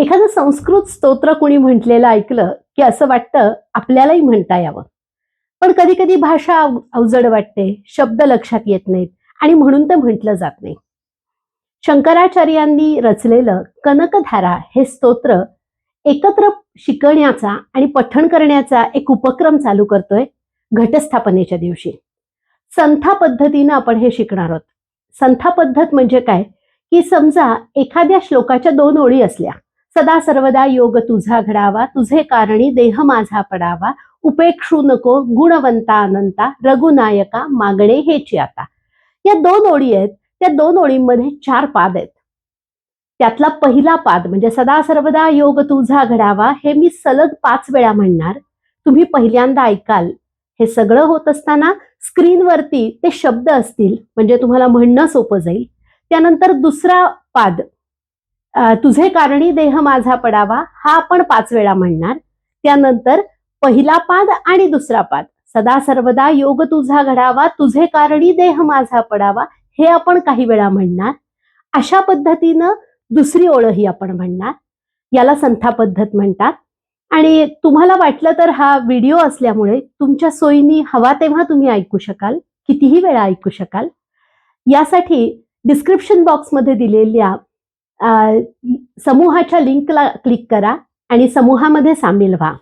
एखादं संस्कृत स्तोत्र कुणी म्हटलेलं ऐकलं की असं वाटतं आपल्यालाही म्हणता यावं. पण कधी कधी भाषा अवजड वाटते शब्द लक्षात येत नाहीत आणि म्हणून ते म्हटलं जात नाही. शंकराचार्यांनी रचलेलं कनकधारा हे स्तोत्र एकत्र शिकण्याचा आणि पठण करण्याचा एक उपक्रम चालू करतोय घटस्थापनेच्या दिवशी. संथा पद्धतीनं आपण हे शिकणार आहोत. संथा पद्धत म्हणजे काय? की समजा एखाद्या श्लोकाच्या दोन ओळी असल्या सदा सर्वदा योग तुझा घडावा तुझे कारणी देह माझा पडावा. उपेक्षू नको गुणवंता अनंता रघुनायका मागणे हेची आता. या दोन ओळी आहेत. त्या दोन ओळींमध्ये चार पाद आहेत. त्यातला पहिला पाद म्हणजे सदा सर्वदा योग तुझा घडावा हे मी सलग पाच वेळा म्हणणार. तुम्ही पहिल्यांदा ऐकाल. हे सगळं होत असताना स्क्रीनवरती ते शब्द असतील म्हणजे तुम्हाला म्हणणं सोपं जाईल. त्यानंतर दुसरा पाद तुझे कारणी देह माझा पडावा हा आपण पाच वेळा म्हणणार. त्यानंतर पहिला पाद आणि दुसरा पाद. सदा सर्वदा योग तुझा घडावा तुझे कारणी देह माझा पडावा हे आपण काही वेळा म्हणणार. अशा पद्धतीनं दुसरी ओळही आपण म्हणणार. याला संथा पद्धत म्हणतात. आणि तुम्हाला वाटलं तर हा व्हिडिओ असल्यामुळे तुमच्या सोयीनी हवा तेव्हा तुम्ही ऐकू शकाल कितीही वेळा ऐकू शकाल. यासाठी डिस्क्रिप्शन बॉक्समध्ये दिलेल्या समूहाच्या लिंकला क्लिक करा आणि समूहामध्ये सामील व्हा.